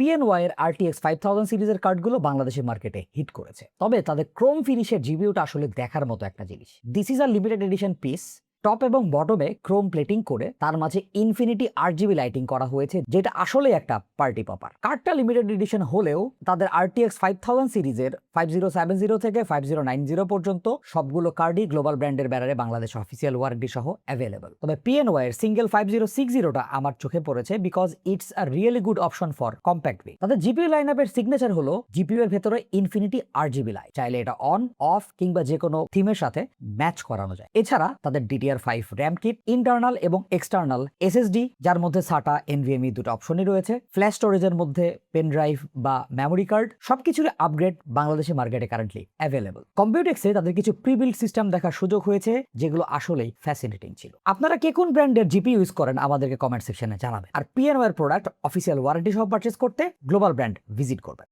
PNY এর RTX five thousand সিরিজের কার্ডগুলো বাংলাদেশের মার্কেটে হিট করেছে। তবে তাদের ক্রোম ফিনিশের জিবিউটা আসলে দেখার মতো একটা জিনিস। This is a limited edition piece top এবং বটমে ক্রোম প্লেটিং করে তার মাঝে ইনফিনিটি আট জিবি লাইটিং করা হয়েছে, যেটা আসলে একটা পার্টি পপার কার্ডটা লিমিটেড এডিশন হলেও তাদের আরটিএক্স ফাইভ থাউজেন্ড সিরিজের ফাইভ জিরো সেভেন জিরো থেকে ফাইভ জিরো নাইন জিরো পর্যন্ত সবগুলো কার্ডই গ্লোবাল ব্র্যান্ডের ব্যানারে বাংলাদেশ অফিসিয়াল ওয়ারেন্টি সহ অ্যাভেলেবল তবে পিএনওয়াই এর সিঙ্গেল ফাইভ জিরো সিক্স জিরোটা আমার চোখে পড়েছে because it's a really good option for compact B তাদের জিপিউ লাইন আপের সিগনেচার হলো জিপিউ এর ভেতরে ইনফিনিটি আর জিবি লাইট চাইলে এটা অন অফ কিংবা যে কোনো থিমের সাথে ম্যাচ করানো যায়। এছাড়া তাদের DDR five RAM kit internal এবং এক্সটার্নাল এসএসডি যার মধ্যে সাটা এনভিএমই দুটো অপশনই রয়েছে ফ্ল্যাশ স্টোরেজের মধ্যে পেন ড্রাইভ বা মেমোরি কার্ড সবকিছুর আপগ্রেড বাংলাদেশের মার্কেটে কারেন্টলি অ্যাভেলেবল কম্পিউটেক্সে তাদের কিছু প্রিবিল্ড সিস্টেম দেখার সুযোগ হয়েছে, যেগুলো আসলেই ফ্যাসিনেটিং ছিল। আপনারা কে কোন ব্র্যান্ডের জিপি ইউজ করেন আমাদেরকে কমেন্ট সেকশনে জানাবেন। আর পিএনওয়ার প্রোডাক্ট অফিসিয়াল ওয়ারেন্টি সহ পারচেস করতে গ্লোবাল ব্র্যান্ড ভিজিট করবেন।